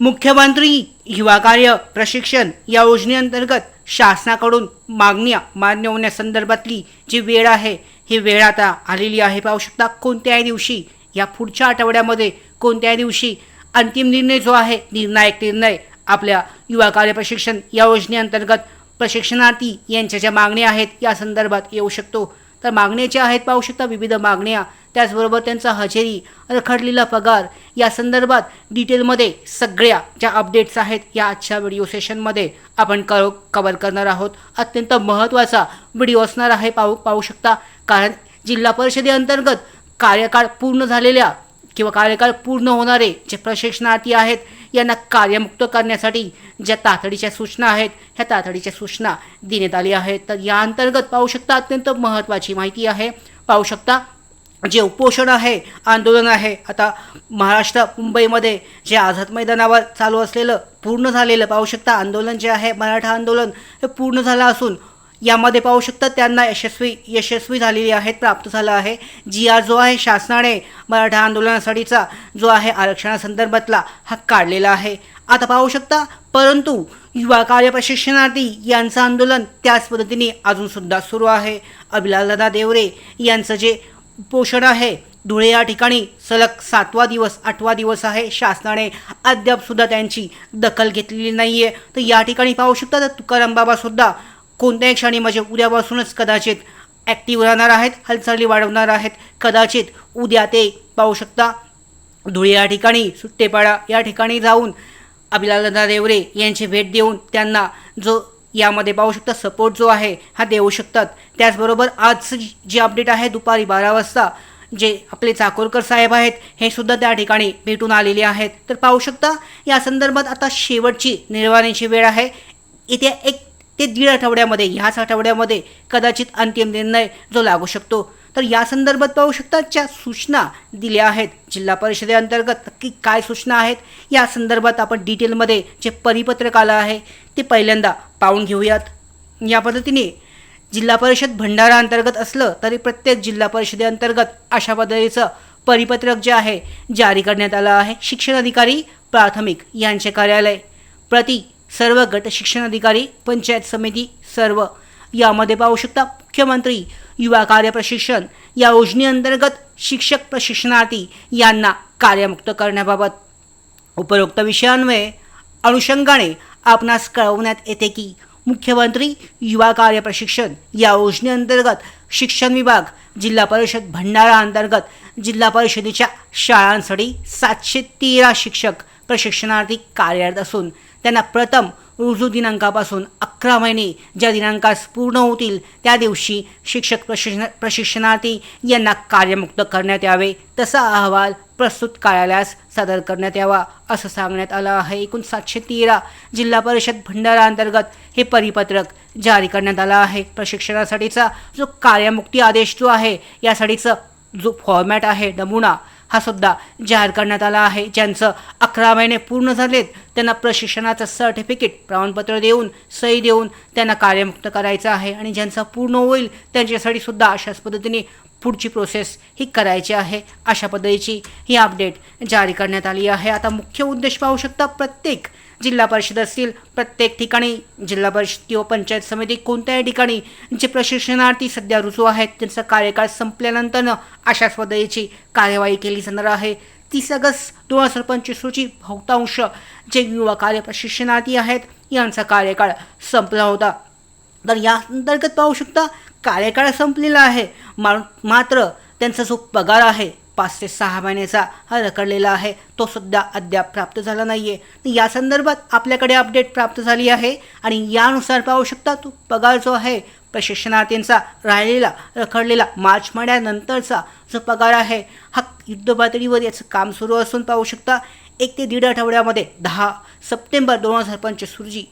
मुख्यमंत्री युवा कार्य प्रशिक्षण या योजनेअंतर्गत शासनाकडून मागण्या मान्य होण्यासंदर्भातली जी वेळ आहे ही वेळ आता आलेली आहे. पाहू शकता कोणत्याही दिवशी या पुढच्या आठवड्यामध्ये कोणत्याही दिवशी अंतिम निर्णय जो आहे निर्णायक निर्णय आपल्या युवा कार्य प्रशिक्षण या योजनेअंतर्गत प्रशिक्षणार्थी यांच्या ज्या मागण्या आहेत या संदर्भात येऊ शकतो. तर मागण्या ज्या आहेत पाहू शकता विविध मागण्या त्याचबरोबर त्यांचा हजेरी रखडलेला पगार या संदर्भात डिटेलमध्ये सगळ्या ज्या अपडेट्स आहेत या आजच्या व्हिडिओ सेशनमध्ये आपण कर कवर करणार आहोत. अत्यंत महत्त्वाचा व्हिडिओ असणार आहे पाहू पाहू शकता. कारण जिल्हा परिषदेअंतर्गत कार्यकाळ पूर्ण झालेल्या किंवा कार्यकाळ पूर्ण होणारे जे प्रशिक्षणार्थी आहेत यांना कार्यमुक्त करण्यासाठी ज्या तातडीच्या सूचना आहेत ह्या तातडीच्या सूचना देण्यात आल्या आहेत. तर या अंतर्गत पाहू शकता अत्यंत महत्त्वाची माहिती आहे. पाहू शकता जे उपोषण आहे आंदोलन आहे आता महाराष्ट्र मुंबईमध्ये जे आझाद मैदानावर चालू असलेलं पूर्ण झालेलं पाहू शकता आंदोलन जे आहे मराठा आंदोलन हे पूर्ण झालं असून यामध्ये पाहू शकता त्यांना यशस्वी यशस्वी झालेली आहेत प्राप्त झालं आहे. जी आर जो आहे शासनाने मराठा आंदोलनासाठीचा जो आहे आरक्षणासंदर्भातला हा काढलेला आहे. आता पाहू शकता परंतु युवा कार्य प्रशिक्षणार्थी यांचं आंदोलन त्याच पद्धतीने अजूनसुद्धा सुरू आहे. अभिलालदादा देवरे यांचं जे पोषण आहे. धुळे या ठिकाणी सलग सातवा दिवस आठवा दिवस आहे. शासनाने अद्यापसुद्धा त्यांची दखल घेतलेली नाही आहे तर या ठिकाणी पाहू शकता तर तुकाराम बाबासुद्धा कोणत्याही क्षणी म्हणजे उद्यापासूनच कदाचित ॲक्टिव्ह राहणार आहेत हालचाली वाढवणार आहेत. कदाचित उद्या ते पाहू शकता धुळे या ठिकाणी सुट्टेपाडा या ठिकाणी जाऊन अभिलालदा देवरे यांची भेट देऊन त्यांना जो यामध्ये पाहू शकता सपोर्ट जो आहे हा देऊ शकतात. त्याचबरोबर आज जी अपडेट आहे दुपारी बारा वाजता जे आपले चाकोरकर साहेब आहेत हे सुद्धा त्या ठिकाणी भेटून आलेले आहेत. तर पाहू शकता या संदर्भात आता शेवटची निर्वाणीची वेळ आहे. येत्या एक ते दीड आठवड्यामध्ये ह्याच आठवड्यामध्ये कदाचित अंतिम निर्णय जो लागू शकतो. तर या संदर्भात पाहू शकता ज्या सूचना दिल्या आहेत जिल्हा परिषदेअंतर्गत नक्की काय सूचना आहेत या संदर्भात आपण डिटेलमध्ये जे परिपत्रक आलं आहे ते पहिल्यांदा पाहून घेऊयात. या पद्धतीने जिल्हा परिषद भंडारा अंतर्गत असलं तरी प्रत्येक जिल्हा परिषदेअंतर्गत अशा पद्धतीचं परिपत्रक जे आहे जारी करण्यात आलं आहे. शिक्षण अधिकारी प्राथमिक यांचे कार्यालय प्रति सर्व गट शिक्षण अधिकारी पंचायत समिती सर्व. यामध्ये पाहू शकता मुख्यमंत्री युवा कार्य प्रशिक्षण या योजनेअंतर्गत शिक्षक प्रशिक्षणार्थी यांना कार्यमुक्त करण्याबाबत. उपरोक्त विषयांमुळे अनुषंगाने आपणास कळवण्यात येते की मुख्यमंत्री युवा कार्य प्रशिक्षण या योजनेअंतर्गत शिक्षण विभाग जिल्हा परिषद भंडारा अंतर्गत जिल्हा परिषदेच्या शाळांसाठी सातशे तेरा शिक्षक प्रशिक्षणार्थी कार्यरत असून त्यांना प्रथम रुजू दिनांकापासून अकरा महिने ज्या दिनांकास पूर्ण होतील त्या दिवशी शिक्षक प्रशिक्षण प्रशिक्षणार्थी यांना कार्यमुक्त करण्यात यावे. तसा अहवाल प्रस्तुत कार्यालयास सादर करण्यात यावा असं सांगण्यात आलं आहे. एकूण सातशे तेरा जिल्हा परिषद भंडारा अंतर्गत हे परिपत्रक जारी करण्यात आलं आहे. प्रशिक्षणासाठीचा जो कार्यमुक्ती आदेश जो आहे यासाठीचं जो फॉर्मॅट आहे नमुना हा सुद्धा जाहीर करण्यात आला आहे. ज्यांचं अकरा महिने पूर्ण झालेत त्यांना प्रशिक्षणाचं सर्टिफिकेट प्रमाणपत्र देऊन सही देऊन त्यांना कार्यमुक्त करायचं आहे. आणि ज्यांचं पूर्ण होईल त्यांच्यासाठी सुद्धा अशाच पद्धतीने पुढची प्रोसेस ही करायची आहे. अशा पद्धतीची ही अपडेट जारी करण्यात आली आहे. आता मुख्य उद्देश पाहू शकता प्रत्येक जिल्हा परिषद असतील प्रत्येक ठिकाणी जिल्हा परिषद किंवा पंचायत समिती कोणत्याही ठिकाणी जे प्रशिक्षणार्थी सध्या रुजू आहेत त्यांचा कार्यकाळ संपल्यानंतरनं अशाच पद्धतीची कार्यवाही केली जाणार आहे. तीस ऑगस्ट दोन हजार पंचवीस रोजी बहुतांश जे युवा कार्य प्रशिक्षणार्थी आहेत यांचा कार्यकाळ संपला होता. तर या अंतर्गत पाहू शकता कार्यकाळ संपलेला आहे. मा मात्र त्यांचा जो पगार आहे पाच ते सहा महिन्याचा हा रखडलेला आहे. तो सुद्धा अद्याप प्राप्त झाला नाही आहे या संदर्भात आपल्याकडे अपडेट प्राप्त झाली आहे आणि यानुसार पाहू शकता तो पगार जो आहे प्रशिक्षणार्थींचा राहिलेला रखडलेला मार्च महिन्यानंतरचा जो पगार आहे हा युद्धपातळीवर याचं काम सुरू असून पाहू शकता एक ते दीड आठवड्यामध्ये दहा सप्टेंबर दोन हजार पंचवीस रोजी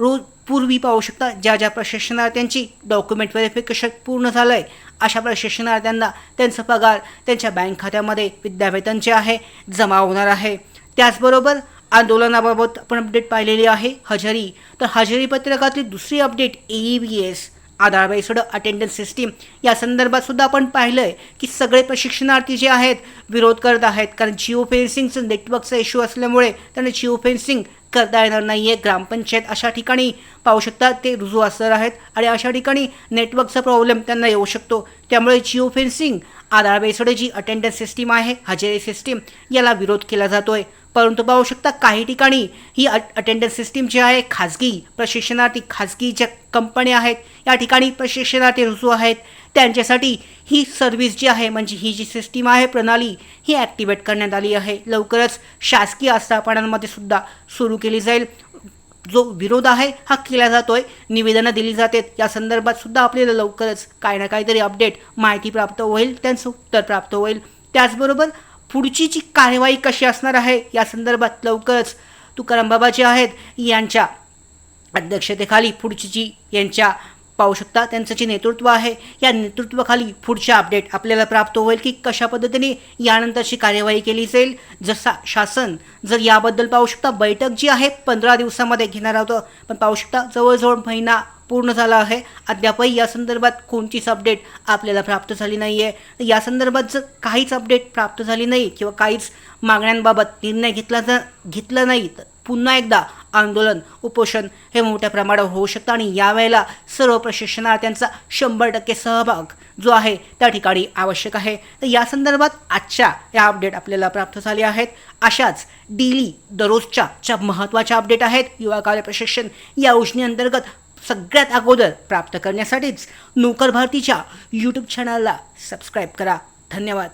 रोज पूर्वी पाहू शकता ज्या ज्या प्रशिक्षणार्थ्यांची डॉक्युमेंट व्हेरिफिकेशन पूर्ण झालं आहे अशा प्रशिक्षणार्थ्यांना त्यांचा पगार त्यांच्या बँक खात्यामध्ये विद्यावेतन जे आहे जमा होणार आहे. त्याचबरोबर आंदोलनाबाबत आपण अपडेट पाहिलेली आहे हजेरी. तर हजेरी पत्रकातली दुसरी update A E B S Aadhaar based attendance system या संदर्भात सुद्धा आपण पाहिलं आहे की सगळे प्रशिक्षणार्थी जे आहेत विरोध करत आहेत. कारण जिओ फेन्सिंगचं नेटवर्कचा इश्यू असल्यामुळे त्यांना जिओ फेन्सिंग करता येणार नाही आहे ग्रामपंचायत अशा ठिकाणी पाहू शकता ते रुजू असणार आहेत आणि अशा ठिकाणी नेटवर्कचा प्रॉब्लेम त्यांना येऊ शकतो. त्यामुळे जिओ फेन्सिंग आधार बेस्ड जी अटेंडन्स सिस्टीम आहे हजेरी सिस्टीम याला विरोध केला जातो आहे परंतु पाहू शकता काही ठिकाणी ही अटेंडन्स सिस्टीम जी आहे खाजगी प्रशिक्षणार्थी खाजगी ज्या कंपन्या आहेत या ठिकाणी प्रशिक्षणार्थी रुजू आहेत. त्यांच्यासाठी ही सर्व्हिस जी आहे म्हणजे ही जी सिस्टीम आहे प्रणाली ही ॲक्टिवेट करण्यात आली आहे. लवकरच शासकीय आस्थापनांमध्ये सुद्धा सुरू केली जाईल. जो विरोध आहे हा केला जातोय निवेदनं दिली जातात या संदर्भात सुद्धा आपल्याला लवकरच काही ना काहीतरी अपडेट माहिती प्राप्त होईल त्यांचं उत्तर प्राप्त होईल. त्याचबरोबर पुढची जी कार्यवाही कशी असणार आहे या संदर्भात लवकरच तुकाराम बाबा जे आहेत यांच्या अध्यक्षतेखाली पुढची जी यांच्या पाहू शकता. त्यांचं जे नेतृत्व आहे या नेतृत्वाखाली पुढचे अपडेट आपल्याला प्राप्त होईल की कशा पद्धतीने यानंतरची कार्यवाही केली जाईल. जसा शासन जर याबद्दल पाहू शकता बैठक जी आहे पंधरा दिवसामध्ये घेणार होतं. पण पाहू शकता जवळजवळ महिना पूर्ण झाला आहे. अद्यापही या संदर्भात कोणतीच अपडेट आपल्याला प्राप्त झाली नाही आहे तर या संदर्भात जर काहीच अपडेट प्राप्त झाली नाही किंवा काहीच मागण्यांबाबत निर्णय घेतला जर घेतला नाही तर पुन्हा एकदा आंदोलन उपोषण हे मोठ्या प्रमाणावर होऊ शकतं आणि यावेळेला सर्व प्रशिक्षणार्थ्यांचा शंभर टक्के सहभाग जो आहे त्या ठिकाणी आवश्यक आहे. तर या संदर्भात आजच्या या अपडेट आपल्याला प्राप्त झाले आहेत. अशाच डेली दररोजच्या ज्या महत्त्वाच्या अपडेट आहेत युवा कार्य प्रशिक्षण या योजनेअंतर्गत सगळ्यात अगोदर प्राप्त करण्यासाठीच नोकर भारतीच्या यूट्यूब चॅनलला सबस्क्राईब करा. धन्यवाद.